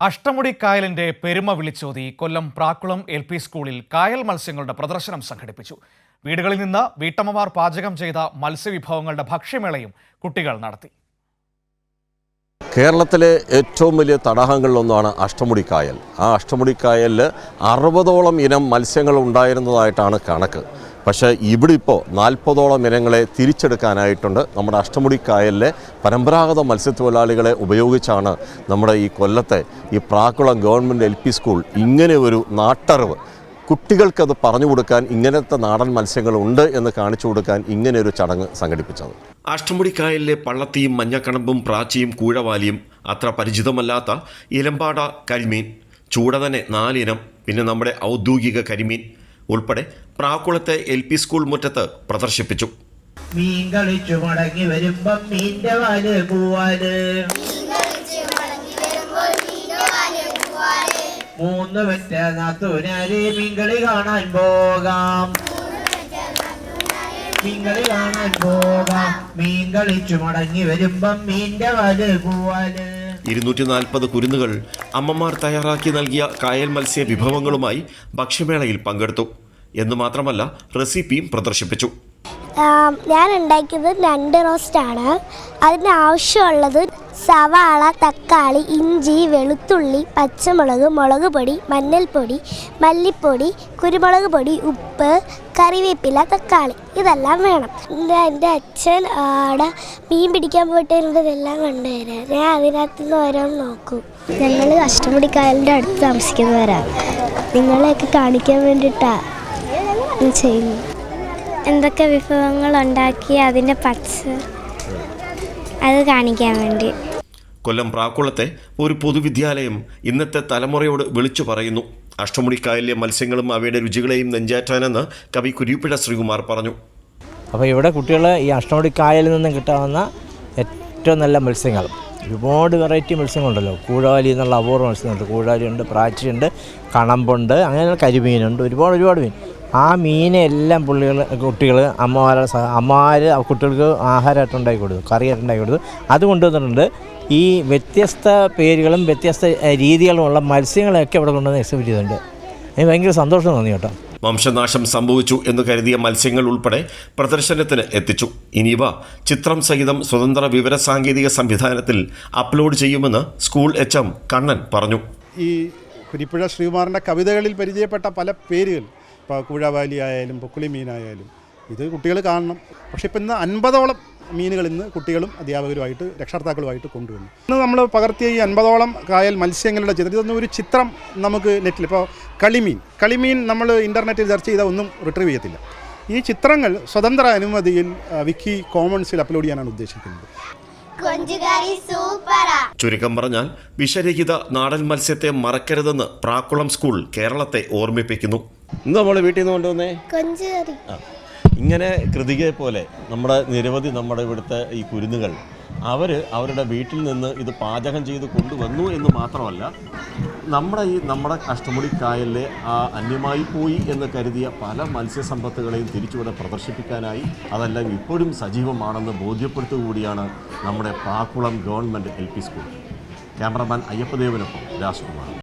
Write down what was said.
അഷ്ടമുടി കായലിന്റെ പെരുമ വിളിച്ചോതി കൊല്ലം പ്രാക്കുളം എൽ പി സ്കൂളിൽ കായൽ മത്സ്യങ്ങളുടെ പ്രദർശനം സംഘടിപ്പിച്ചു. വീടുകളിൽ നിന്ന് വീട്ടമ്മമാർ പാചകം ചെയ്ത മത്സ്യവിഭവങ്ങളുടെ ഭക്ഷ്യമേളയും കുട്ടികൾ നടത്തി. കേരളത്തിലെ ഏറ്റവും വലിയ തടാകങ്ങളിലൊന്നാണ് അഷ്ടമുടി കായൽ ആ അഷ്ടമുടി കായലിൽ അറുപതോളം ഇനം മത്സ്യങ്ങൾ ഉണ്ടായിരുന്നതായിട്ടാണ് കണക്ക്. പക്ഷേ ഇവിടെ ഇപ്പോൾ നാൽപ്പതോളം ഇനങ്ങളെ തിരിച്ചെടുക്കാനായിട്ടുണ്ട്. നമ്മുടെ അഷ്ടമുടി കായലിലെ പരമ്പരാഗത മത്സ്യത്തൊഴിലാളികളെ ഉപയോഗിച്ചാണ് നമ്മുടെ ഈ കൊല്ലത്തെ ഈ പ്രാക്കുളം ഗവൺമെന്റ് എൽ സ്കൂൾ ഇങ്ങനെ ഒരു നാട്ടറിവ് കുട്ടികൾക്കത് പറഞ്ഞു കൊടുക്കാൻ ഇങ്ങനത്തെ നാടൻ മത്സ്യങ്ങളുണ്ട് എന്ന് കാണിച്ചു കൊടുക്കാൻ ഇങ്ങനെ ഒരു ചടങ്ങ് സംഘടിപ്പിച്ചത്. അഷ്ടമുടിക്കായലിലെ പള്ളത്തിയും മഞ്ഞക്കണമ്പും പ്രാച്ചിയും കൂഴവാലിയും അത്ര പരിചിതമല്ലാത്ത ഇലമ്പാട കരിമീൻ ചൂട തന്നെ നാലിനം പിന്നെ നമ്മുടെ ഔദ്യോഗിക കരിമീൻ ഉൾപ്പെടെ പ്രാക്കുളത്തെ എൽ പി സ്കൂൾ മുറ്റത്ത് പ്രദർശിപ്പിച്ചു. മീൻ കളിച്ചു മടങ്ങി വരുമ്പം മീന്റെ വാൽ പൂവാൽ. മൂന്ന് പെറ്റ നാത്തൂനാല് മിങ്കളി കാണാൻ പോകാം. മീൻകളി കാണാൻ പോകാം. മീൻ കളിച്ചു മടങ്ങി വരുമ്പം മീന്റെ വൽ പോവാൽ. ഇരുന്നൂറ്റി നാൽപ്പത് കുരുന്നുകൾ അമ്മമാർ തയ്യാറാക്കി നൽകിയ കായൽ മത്സ്യ വിഭവങ്ങളുമായി ഭക്ഷ്യമേളയിൽ പങ്കെടുത്തു. എന്ന് മാത്രമല്ല റെസിപ്പിയും പ്രദർശിപ്പിച്ചു. ഞാൻ ഉണ്ടാക്കിയത് രണ്ട് റോസ്റ്റാണ്. അതിന് ആവശ്യമുള്ളത് സവാള തക്കാളി ഇഞ്ചി വെളുത്തുള്ളി പച്ചമുളക് മുളക് പൊടി മഞ്ഞൾപ്പൊടി മല്ലിപ്പൊടി കുരുമുളക് പൊടി ഉപ്പ് കറിവേപ്പില തക്കാളി. ഇതെല്ലാം വേണം. എന്റെ അച്ഛൻ ആടെ മീൻ പിടിക്കാൻ പോയിട്ട് ഇതെല്ലാം കൊണ്ടുവരാം. ഞാൻ അതിനകത്ത് നിന്ന് ഓരോന്ന് നോക്കും. ഞങ്ങൾ അഷ്ടമുടി കായലിന്റെ അടുത്ത് താമസിക്കുന്നവരാണ് നിങ്ങളെയൊക്കെ കാണിക്കാൻ വേണ്ടിയിട്ടാണ് ചെയ്യുന്നത്. എന്തൊക്കെ വിഭവങ്ങൾ ഉണ്ടാക്കി അതിന്റെ പച്ച അത് കാണിക്കാൻ വേണ്ടി. കൊല്ലം പ്രാക്കുളത്തെ ഒരു പൊതുവിദ്യാലയം ഇന്നത്തെ തലമുറയോട് വിളിച്ചു പറയുന്നു. അഷ്ടമുടിക്കായലിലെ മത്സ്യങ്ങളും അവയുടെ രുചികളെയും നെഞ്ചാറ്റാനെന്ന് കവി കുരിപ്പിഴ ശ്രീകുമാർ പറഞ്ഞു. അപ്പോൾ ഇവിടെ കുട്ടികൾ ഈ അഷ്ടമുടിക്കായലിൽ നിന്നും കിട്ടാവുന്ന ഏറ്റവും നല്ല മത്സ്യങ്ങൾ. ഒരുപാട് വെറൈറ്റി മത്സ്യങ്ങളുണ്ടല്ലോ. കൂഴാലി എന്നുള്ള അപൂർവ മത്സ്യങ്ങളുണ്ട്. കൂഴാലിയുണ്ട് പ്രാച്ചിയുണ്ട് കണമ്പുണ്ട് അങ്ങനെ കരിമീനുണ്ട്. ഒരുപാട് ഒരുപാട് മീൻ. ആ മീനെല്ലാം പുള്ളികൾ കുട്ടികൾ അമ്മമാരുടെ സഹ അമ്മമാർ കുട്ടികൾക്ക് ആഹാരമായിട്ട് ഉണ്ടാക്കി കൊടുത്തു കറിയായിട്ട് ഉണ്ടാക്കി കൊടുത്തു. അത് കൊണ്ടുവന്നിട്ടുണ്ട്. ഈ വ്യത്യസ്ത പേരുകളും വ്യത്യസ്ത രീതികളുമുള്ള മത്സ്യങ്ങളെയൊക്കെ ഇവിടെ കൊണ്ടുവന്ന് എക്സിബിറ്റ് ചെയ്തിട്ടുണ്ട്. എനിക്ക് ഭയങ്കര സന്തോഷം തോന്നി കേട്ടോ. വംശനാശം സംഭവിച്ചു എന്ന് കരുതിയ മത്സ്യങ്ങൾ ഉൾപ്പെടെ പ്രദർശനത്തിന് എത്തിച്ചു. ഇനിവ ചിത്രം സഹിതം സ്വതന്ത്ര വിവര വിവരസാങ്കേതിക സംവിധാനത്തിൽ അപ്ലോഡ് ചെയ്യുമെന്ന് സ്കൂൾ എച്ച് എം കണ്ണൻ പറഞ്ഞു. ഈ കുരിപ്പുഴ ശ്രീകുമാറിന്റെ കവിതകളിൽ പരിചയപ്പെട്ട പല പേരുകൾ ഇപ്പോൾ കുഴവാലി ആയാലും പൊക്കുളി മീനായാലും ഇത് കുട്ടികൾ കാണണം. പക്ഷേ ഇപ്പം ഇന്ന് അൻപതോളം മീനുകൾ ഇന്ന് കുട്ടികളും അധ്യാപകരുമായിട്ട് രക്ഷകർത്താക്കളുമായിട്ട് കൊണ്ടുവന്നു. ഇന്ന് നമ്മൾ പകർത്തിയ ഈ അൻപതോളം കായൽ മത്സ്യങ്ങളുടെ ചിത്രം ഇതൊന്നും ഒരു ചിത്രം നമുക്ക് നെറ്റിൽ ഇപ്പോൾ കളിമീൻ കളിമീൻ നമ്മൾ ഇന്റർനെറ്റിൽ സെർച്ച് ചെയ്താൽ ഒന്നും റിട്രീവ് ചെയ്യത്തില്ല. ഈ ചിത്രങ്ങൾ സ്വതന്ത്ര അനുമതിയിൽ വിക്കി കോമൺസിൽ അപ്ലോഡ് ചെയ്യാനാണ് ഉദ്ദേശിക്കുന്നത്. ചുരുക്കം പറഞ്ഞാൽ വിഷരഹിത നാടൻ മത്സ്യത്തെ മറക്കരുതെന്ന് പ്രാക്കുളം സ്കൂൾ കേരളത്തെ ഓർമ്മിപ്പിക്കുന്നു. നമ്മൾ വീട്ടിൽ നിന്ന് കൊണ്ടുവന്നേ? കൊഞ്ചുകറി. ഇങ്ങനെ കൃതികയെ പോലെ നമ്മുടെ നിരവധി നമ്മുടെ ഇവിടുത്തെ ഈ കുരുന്നുകൾ അവർ അവരുടെ വീട്ടിൽ നിന്ന് ഇത് പാചകം ചെയ്ത് കൊണ്ടുവന്നു എന്ന് മാത്രമല്ല നമ്മുടെ ഈ നമ്മുടെ കഷ്ടമുടി കായലിലെ ആ അന്യമായി പോയി എന്ന് കരുതിയ പല മത്സ്യസമ്പത്തുകളെയും തിരിച്ചുവിടെ പ്രദർശിപ്പിക്കാനായി അതെല്ലാം ഇപ്പോഴും സജീവമാണെന്ന് ബോധ്യപ്പെടുത്തുകൂടിയാണ് നമ്മുടെ Pakkulam government L P school. Cameraman അയ്യപ്പദേവനൊപ്പം Rajkumar.